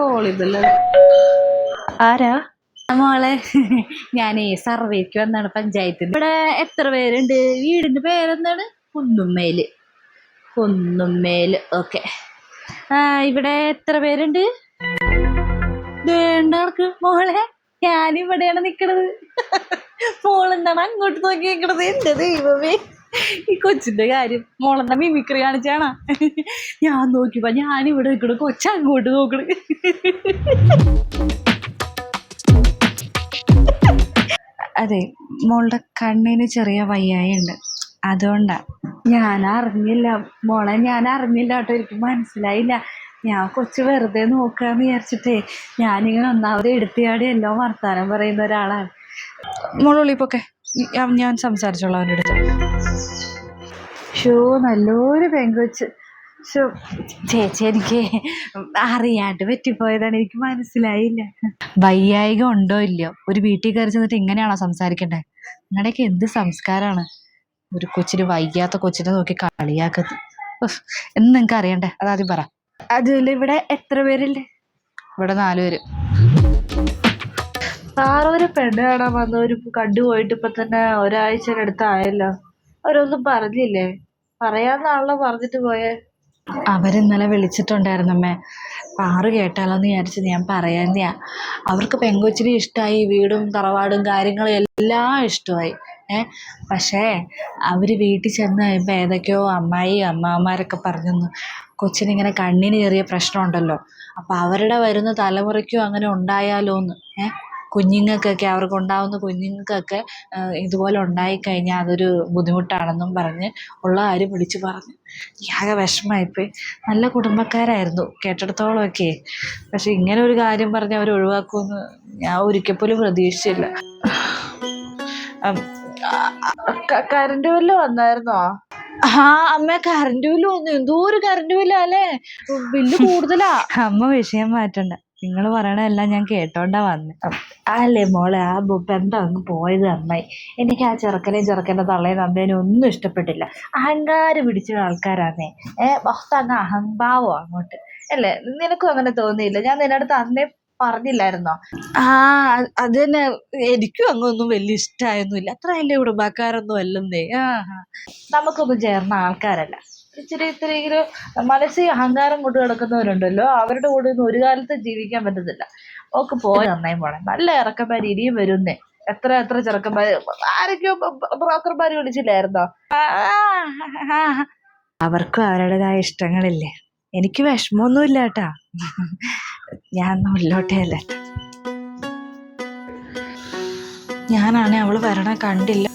കോളിബിൽ ആരാ? മോളെ ഞാനേ സർവേക്ക് വന്നാണ് പഞ്ചായത്തിൽ. ഇവിടെ എത്ര പേരുണ്ട്? വീടിന്റെ പേരെന്താണ്? കുന്നുമ്മേൽ. കുന്നുമ്മേൽ ഓക്കെ. ആ ഇവിടെ എത്ര പേരുണ്ട്? വേണ്ട ആൾക്ക് മോളെ ഞാനിവിടെയാണ് നിക്കണത്. മോളെന്താണ് അങ്ങോട്ട് നോക്കി നിക്കണത്. എന്റെ ദൈവമേ. ഈ കൊച്ചിന്റെ കാര്യം മോളെന്താ മിമിക്രി കാണിച്ചാണാ? ഞാൻ നോക്കിയപ്പോ ഞാനിവിടെ കൊച്ച അങ്ങോട്ട് നോക്കണു. അതെ മോളുടെ കണ്ണിന് ചെറിയ വയ്യായുണ്ട്. അതുകൊണ്ടാ. ഞാൻ അറിഞ്ഞില്ല മോളെ ഞാൻ അറിഞ്ഞില്ല കേട്ടോ എനിക്ക് മനസ്സിലായില്ല. ഞാൻ കൊച്ചു വെറുതെ നോക്കാന്ന് വിചാരിച്ചിട്ടേ ഞാനിങ്ങനെ ഒന്നാമത് എടുത്തിയാടി എല്ലാം വർത്താനം പറയുന്ന ഒരാളാണ്. മോളുള്ളിപ്പൊക്കെ ഞാൻ സംസാരിച്ചോളാം അവന്റെ അടുത്ത്. ഷോ നല്ലൊരു പെങ്കൊച്ച്. ഷോ ചേച്ചി എനിക്ക് അറിയാണ്ട് പറ്റിപ്പോയതാണ്. എനിക്ക് മനസ്സിലായില്ല. വയ്യായിക ഉണ്ടോ ഇല്ലയോ? ഒരു വീട്ടിൽ കയറി ചെന്നിട്ട് ഇങ്ങനെയാണോ സംസാരിക്കണ്ടേ? നിങ്ങളുടെയൊക്കെ എന്ത് സംസ്കാരമാണ്? ഒരു കൊച്ചിന് വയ്യാത്ത കൊച്ചിനെ നോക്കി കളിയാക്കുന്നത് എന്ന് നിങ്ങൾക്ക് അറിയണ്ടേ? അതാദ്യം പറ. അതുപോലെ ഇവിടെ എത്ര പേരില്ലേ? ഇവിടെ നാലുപേര് സാറൊരു പെണ്ണ് കാണാൻ വന്നവര് കണ്ടുപോയിട്ട് ഇപ്പൊ തന്നെ ഒരാഴ്ചയുടെ അടുത്തായല്ലോ അവരൊന്നും പറഞ്ഞില്ലേ? പറയാന്നാണല്ലോ പറഞ്ഞിട്ട് പോയേ. അവരിന്നലെ വിളിച്ചിട്ടുണ്ടായിരുന്നമ്മേ. പാറു കേട്ടാലോന്ന് വിചാരിച്ച് ഞാൻ പറയാന്നെയാ അവർക്ക് പെങ്കൊച്ചിനെ ഇഷ്ടമായി വീടും തറവാടും കാര്യങ്ങളും എല്ലാം ഇഷ്ടമായി. ഏ? പക്ഷേ അവർ വീട്ടിൽ ചെന്ന് കഴിയുമ്പോൾ ഏതൊക്കെയോ അമ്മായി അമ്മാമാരൊക്കെ പറഞ്ഞു കൊച്ചിനിങ്ങനെ കണ്ണിന് ചെറിയ പ്രശ്നമുണ്ടല്ലോ. അപ്പോൾ അവരുടെ വരുന്ന തലമുറയ്ക്കും അങ്ങനെ ഉണ്ടായാലോന്ന്. ഏ? കുഞ്ഞുങ്ങൾക്കൊക്കെ അവർക്ക് ഉണ്ടാകുന്ന കുഞ്ഞുങ്ങൾക്കൊക്കെ ഇതുപോലെ ഉണ്ടായിക്കഴിഞ്ഞാൽ അതൊരു ബുദ്ധിമുട്ടാണെന്നും പറഞ്ഞ് ഉള്ള കാര്യം വിളിച്ച് പറഞ്ഞു. ആകെ വിഷമമായിപ്പോയി. നല്ല കുടുംബക്കാരായിരുന്നു കേട്ടിടത്തോളമൊക്കെ. പക്ഷെ ഇങ്ങനെ ഒരു കാര്യം പറഞ്ഞ് അവർ ഒഴിവാക്കുമെന്ന് ഞാൻ ഒരിക്കൽ പോലും പ്രതീക്ഷിച്ചില്ല. കറണ്ട് ബില്ല് വന്നായിരുന്നോ? ആ അമ്മ കറണ്ട് ബില്ല് വന്നു. എന്തോ ഒരു കറണ്ട് ബില്ലാ അല്ലേ ബില്ല് കൂടുതലാ. അമ്മ വിഷയം മാറ്റണ്ട. നിങ്ങൾ പറയണതെല്ലാം ഞാൻ കേട്ടോണ്ടാ വന്നെ. അല്ലേ മോളെ ആ ബന്ധം അങ്ങ് പോയത് നന്നായി. എനിക്ക് ആ ചെറുക്കനെയും ചെറുക്കന്റെ തള്ളയും തന്തേനും ഒന്നും ഇഷ്ടപ്പെട്ടില്ല. അഹങ്കാരം പിടിച്ച ആൾക്കാരാന്നേ. ഏ മൊത്തം അങ്ങ് അഹംഭാവോ അങ്ങോട്ട്. അല്ലേ? നിനക്കും അങ്ങനെ തോന്നിയില്ല. ഞാൻ നിന്റെ അടുത്ത് അന്നേ പറഞ്ഞില്ലായിരുന്നോ? ആ അത് തന്നെ. എനിക്കും അങ്ങൊന്നും വലിയ ഇഷ്ടമായൊന്നുമില്ല അത്ര വലിയ കുടുംബക്കാരൊന്നും അല്ലെന്നേ. ആ. നമുക്കൊന്നും ചേർന്ന ആൾക്കാരല്ല. ഇച്ചിരി ഇത്തിരി ഒരു മനസ്സിൽ അഹങ്കാരം കൊണ്ട് കിടക്കുന്നവരുണ്ടല്ലോ അവരുടെ കൂടെ ഒന്നും ഒരു കാലത്ത് ജീവിക്കാൻ പറ്റത്തില്ല. ഓക്ക് പോയി നന്നായി പോണേ. നല്ല ഇറക്കന്മാർ ഇനിയും വരുന്നേ. എത്ര എത്ര ചെറുക്കന്മാര്? ആരൊക്കെയോ ബ്രോക്കർമാർ വിളിച്ചില്ലായിരുന്നോ. അവർക്കും അവരുടേതായ ഇഷ്ടങ്ങളില്ലേ. എനിക്ക് വിഷമമൊന്നുമില്ല കേട്ടാ ഞാൻ ഉള്ളോട്ടേ അല്ല. ഞാനാണെ അവൾ വരണ കണ്ടില്ല.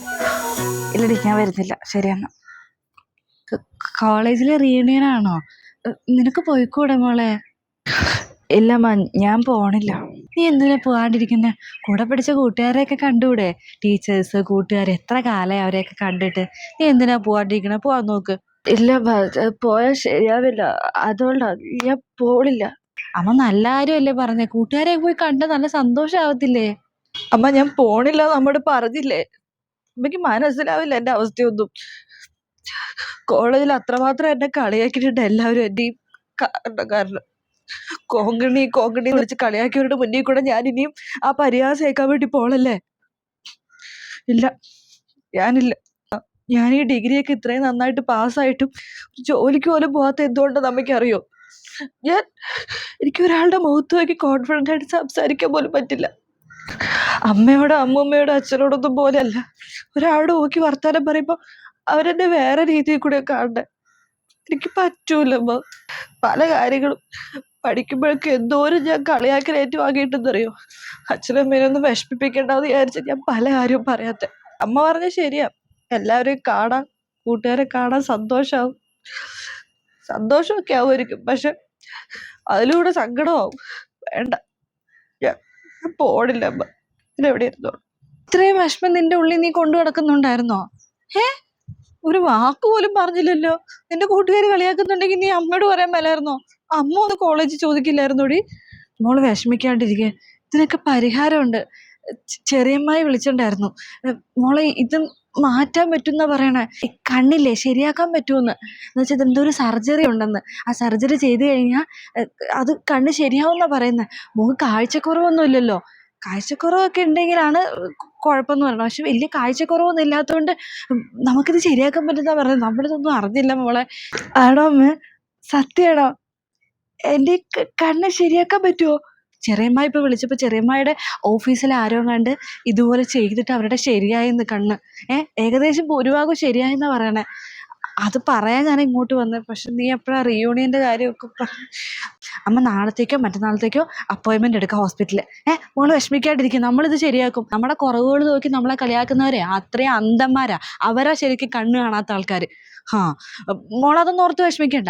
ഇല്ലടി ഞാൻ വരുന്നില്ല. ശരിയെന്നാ. കോളേജിലെ റീയൂണിയൻ ആണോ? നിനക്ക് പോയിക്കൂടെ മോളെ? ഇല്ല മാ ഞാൻ പോണില്ല. നീ എന്തിനാ പോവാണ്ടിരിക്കുന്നെ? കൂടെ പഠിച്ച കൂട്ടുകാരെയൊക്കെ കണ്ടുകൂടെ ടീച്ചേഴ്സ് കൂട്ടുകാർ എത്ര കാലമായി അവരെയൊക്കെ കണ്ടിട്ട്? നീ എന്തിനാ പോവാണ്ടിരിക്കണേ പോവാൻ നോക്ക്. ഇല്ല പോയാൽ ശരിയാവില്ല. അതുകൊണ്ടാ ഞാൻ പോളില്ല അമ്മ നല്ല കാര്യമല്ലേ പറഞ്ഞേ. കൂട്ടുകാരെ പോയി കണ്ട നല്ല സന്തോഷാവത്തില്ലേ? അമ്മ ഞാൻ പോണില്ല നമ്മോട് പറഞ്ഞില്ലേ? അമ്മയ്ക്ക് മനസ്സിലാവില്ല എന്റെ അവസ്ഥയൊന്നും. കോളേജിൽ അത്രമാത്രം എന്നെ കളിയാക്കിയിട്ടുണ്ട്. എല്ലാവരും എന്നെയും കാരണം കാരണം? കോങ്കണി കോങ്കണി വിളിച്ച് കളിയാക്കിയവരുടെ മുന്നിൽ കൂടെ ഞാൻ ഇനിയും ആ പരിഹാസം കേൾക്കാൻ വേണ്ടി പോളല്ലേ ഇല്ല. ഞാനില്ല. ഞാൻ ഈ ഡിഗ്രിയൊക്കെ ഇത്രയും നന്നായിട്ട് പാസ്സായിട്ടും ജോലിക്ക് പോലും പോകാത്ത എന്തുകൊണ്ടെന്ന് അമ്മയ്ക്കറിയോ ഞാൻ എനിക്ക് ഒരാളുടെ മുഖത്ത് കോൺഫിഡന്റ് ആയിട്ട് സംസാരിക്കാൻ പോലും പറ്റില്ല. അമ്മയോടോ അമ്മൂമ്മയോടോ അച്ഛനോടൊന്നും പോലെയല്ല. ഒരാളോട് നോക്കി വർത്താനം പറയുമ്പോൾ അവരെന്നെ വേറെ രീതിയിൽ കൂടെ കാണണ്ടേ? എനിക്ക് പറ്റൂലമ്മ പല കാര്യങ്ങളും. പഠിക്കുമ്പോഴൊക്കെ എന്തോരം ഞാൻ കളിയാക്കൽ ഏറ്റുവാങ്ങിയിട്ടെന്നറിയോ അച്ഛനമ്മേനൊന്നും വിഷമിപ്പിക്കേണ്ടെന്ന് വിചാരിച്ച് ഞാൻ പല കാര്യവും പറയാത്തെ. അമ്മ പറഞ്ഞ ശരിയാ. എല്ലാവരെയും കാണാൻ കൂട്ടുകാരെ കാണാൻ സന്തോഷാവും. സന്തോഷമൊക്കെ ആവുമായിരിക്കും. പക്ഷെ അതിലൂടെ സങ്കടമാവും. വേണ്ട. ഞാൻ പോണില്ലമ്മ ഇരുന്നോ ഇത്രയും വിഷമം നിന്റെ ഉള്ളിൽ നീ കൊണ്ടു നടക്കുന്നുണ്ടായിരുന്നോ? ഏ ഒരു വാക്ക് പോലും പറഞ്ഞില്ലല്ലോ. നിന്റെ കൂട്ടുകാർ കളിയാക്കുന്നുണ്ടെങ്കിൽ നീ അമ്മയോട് പറയാൻ മേലായിരുന്നോ? അമ്മ ഒന്ന് കോളേജിൽ ചോദിക്കില്ലായിരുന്നോടി? മോൾ വിഷമിക്കാണ്ടിരിക്കെ. ഇതിനൊക്കെ പരിഹാരമുണ്ട്. ചെറിയമ്മായി വിളിച്ചിട്ടുണ്ടായിരുന്നു. മോളെ ഇത് മാറ്റാൻ പറ്റുന്ന പറയണേ. കണ്ണില്ലേ ശരിയാക്കാൻ പറ്റുമെന്ന് എന്ന് വെച്ചാൽ ഇതെന്തോ ഒരു സർജറി ഉണ്ടെന്ന്. ആ സർജറി ചെയ്ത് കഴിഞ്ഞാൽ അത് കണ്ണ് ശരിയാവുന്ന പറയുന്നത് മോൾ കാഴ്ചക്കുറവൊന്നുമില്ലല്ലോ. കാഴ്ചക്കുറവൊക്കെ ഉണ്ടെങ്കിലാണ് കുഴപ്പമെന്ന് പറഞ്ഞു പക്ഷെ വലിയ കാഴ്ചക്കുറവൊന്നും ഇല്ലാത്തതുകൊണ്ട് നമുക്കിത് ശരിയാക്കാൻ പറ്റുന്ന പറഞ്ഞത് നമ്മളിതൊന്നും അറിഞ്ഞില്ല മോളെ. ആടോ അമ്മ? സത്യമാണോ എന്റെ കണ്ണ് ശരിയാക്കാൻ പറ്റുമോ ചെറിയമ്മ ഇപ്പോൾ വിളിച്ചപ്പോൾ ചെറിയമ്മയുടെ ഓഫീസിൽ ആരോ കണ്ട് ഇതുപോലെ ചെയ്തിട്ട് അവരുടെ ശരിയായെന്ന് കണ്ണ്. ഏ? ഏകദേശം ഭൂരിഭാഗം ശരിയായെന്നാ പറയണേ. അത് പറയാൻ ഞാൻ ഇങ്ങോട്ട് വന്നത്. പക്ഷെ നീ എപ്പോഴാ റീയൂണിയന്റെ കാര്യമൊക്കെ അമ്മ നാളത്തേക്കോ മറ്റന്നാളത്തേക്കോ അപ്പോയിൻമെന്റ് എടുക്കാം ഹോസ്പിറ്റലിൽ ഏഹ് മോൾ വിഷമിക്കാണ്ടിരിക്കും. നമ്മളിത് ശരിയാക്കും. നമ്മുടെ കുറവുകൾ നോക്കി നമ്മളെ കളിയാക്കുന്നവരെ അത്രയും അന്ധന്മാരാ. അവരാ ശരിക്കും കണ്ണ് കാണാത്ത ആൾക്കാർ ഹാ. മോളതൊന്നും ഓർത്ത് വിഷമിക്കണ്ട.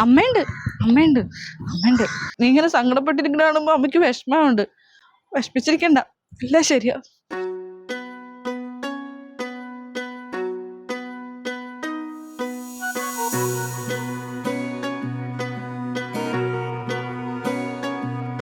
അമ്മയുണ്ട്. അമ്മയുണ്ട്. അമ്മയുണ്ട്. നീ ഇങ്ങനെ സങ്കടപ്പെട്ടിരിക്കുന്ന കാണുമ്പോൾ അമ്മയ്ക്ക് വിഷമമുണ്ട്. വിഷമിച്ചിരിക്കണ്ട. എല്ലാം ശരിയാ.